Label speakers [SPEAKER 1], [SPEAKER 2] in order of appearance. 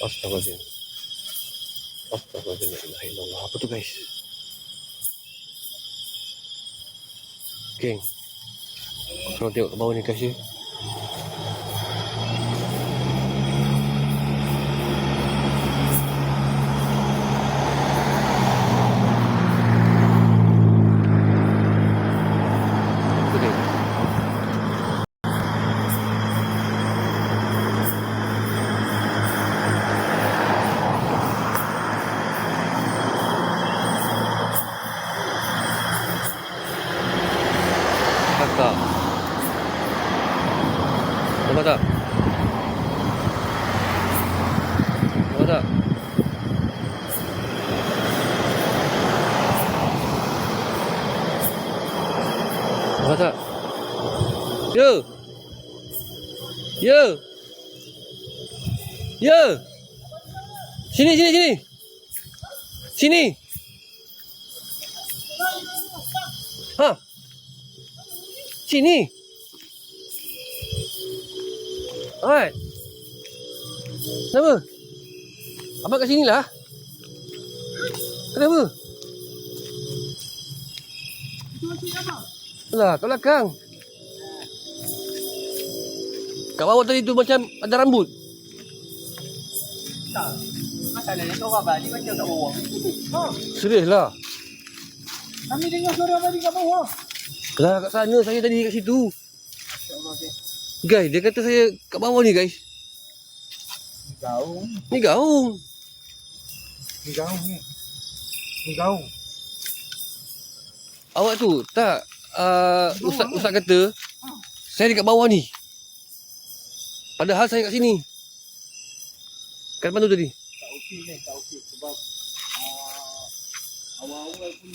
[SPEAKER 1] La ilaha illallah. Apa tu guys? Geng. Kalau tengok ke bawah ni ya. Kakak. Nampak tak? Nampak tak? Nampak tak? Ya! Ya! Ya! Sini, sini, sini! Sini! Ha! Sini. Alright. Kenapa? Abang kat sini lah. Kenapa? Lah, kat belakang. Kat bawah tadi tu macam ada rambut.
[SPEAKER 2] Tak. Masalahnya kau abang ni macam kat bawah. Ha.
[SPEAKER 1] Serius lah.
[SPEAKER 2] Kami dengar suara abang ni kat bawah.
[SPEAKER 1] Lah kat sana saya tadi kat situ. Guys, dia kata saya kat bawah ni guys.
[SPEAKER 2] Gaung.
[SPEAKER 1] Ni gaung.
[SPEAKER 2] Ni gaung ni. Ni gaung.
[SPEAKER 1] Awak tu tak uh, ustaz ustaz kata saya dekat bawah ni. Padahal saya kat sini. Kat depan tu tadi.
[SPEAKER 2] Tak okey ni. Tak okey. Sebab uh, awal-awal pun